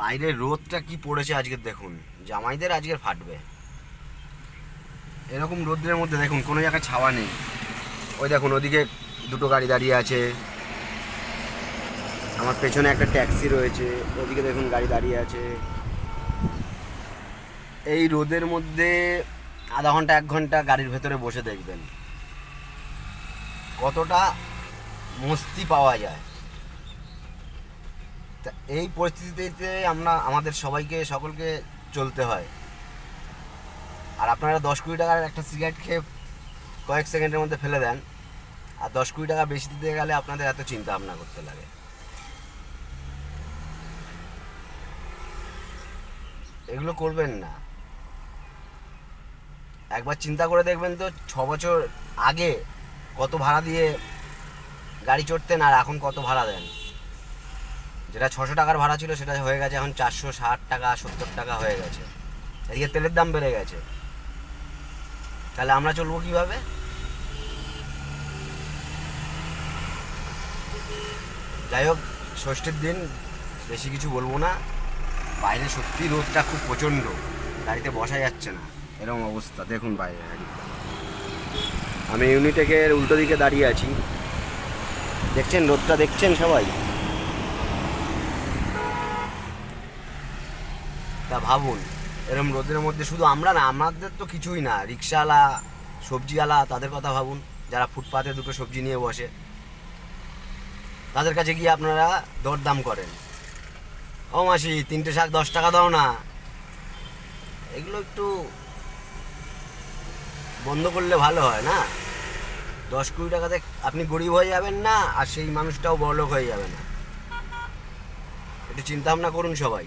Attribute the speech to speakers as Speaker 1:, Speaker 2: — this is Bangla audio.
Speaker 1: বাইরের রোদটা কি পড়েছে আজকে দেখুন। জামাইদের আজকে ফাটবে। এরকম রোদ্রের মধ্যে দেখুন, কোনো জায়গায় ছাওয়া নেই। ওই দেখুন, ওদিকে দুটো গাড়ি দাঁড়িয়ে আছে। আমার পেছনে একটা ট্যাক্সি রয়েছে, ওদিকে দেখুন গাড়ি দাঁড়িয়ে আছে। এই রোদের মধ্যে আধা ঘণ্টা, এক ঘণ্টা গাড়ির ভেতরে বসে দেখবেন। কতটা মস্তি পাওয়া যায়। এই পরিস্থিতিতে আমরা, আমাদের সবাইকে, সকলকে চলতে হয়। আর আপনারা দশ কুড়ি টাকার একটা সিগারেট খেয়ে কয়েক সেকেন্ডের মধ্যে ফেলে দেন। আর দশ কুড়ি টাকা বেশি দিতে গেলে আপনাদের এত চিন্তা ভাবনা করতে লাগে। এগুলো করবেন না। একবার চিন্তা করে দেখবেন তো ছ বছর আগে কত ভাড়া দিয়ে গাড়ি চড়তেন আর এখন কত ভাড়া দেন। যেটা ছশো টাকার ভাড়া ছিল সেটা হয়ে গেছে এখন চারশো ষাট টাকা, সত্তর টাকা হয়ে গেছে। এদিকে তেলের দাম বেড়ে গেছে। তাহলে আমরা চলবো কীভাবে? যাই হোক, ষষ্ঠীর দিন বেশি কিছু বলব না। বাইরে সত্যি রোদটা খুব প্রচণ্ড। গাড়িতে বসা যাচ্ছে না। এরকম অবস্থা। দেখুন বাইরে আমি ইউনিটেকের উল্টো দিকে দাঁড়িয়ে আছি। দেখছেন রোদটা দেখছেন সবাই? তা ভাবুন এরকম রোদের মধ্যে শুধু আমরা না, আমাদের তো কিছুই না। রিক্সাওয়ালা, সবজিওয়ালা, তাদের কথা ভাবুন, যারা ফুটপাতে দুটো সবজি নিয়ে বসে। তাদের কাছে গিয়ে আপনারা দরদাম করেন। ও মাসি, তিনটে শাক দশ টাকা দাও না। এগুলো একটু বন্ধ করলে ভালো হয় না? দশ কুড়ি টাকাতে আপনি গরিব হয়ে যাবেন না, আর সেই মানুষটাও বড়লোক হয়ে যাবে না। একটু চিন্তা ভাবনা করুন সবাই।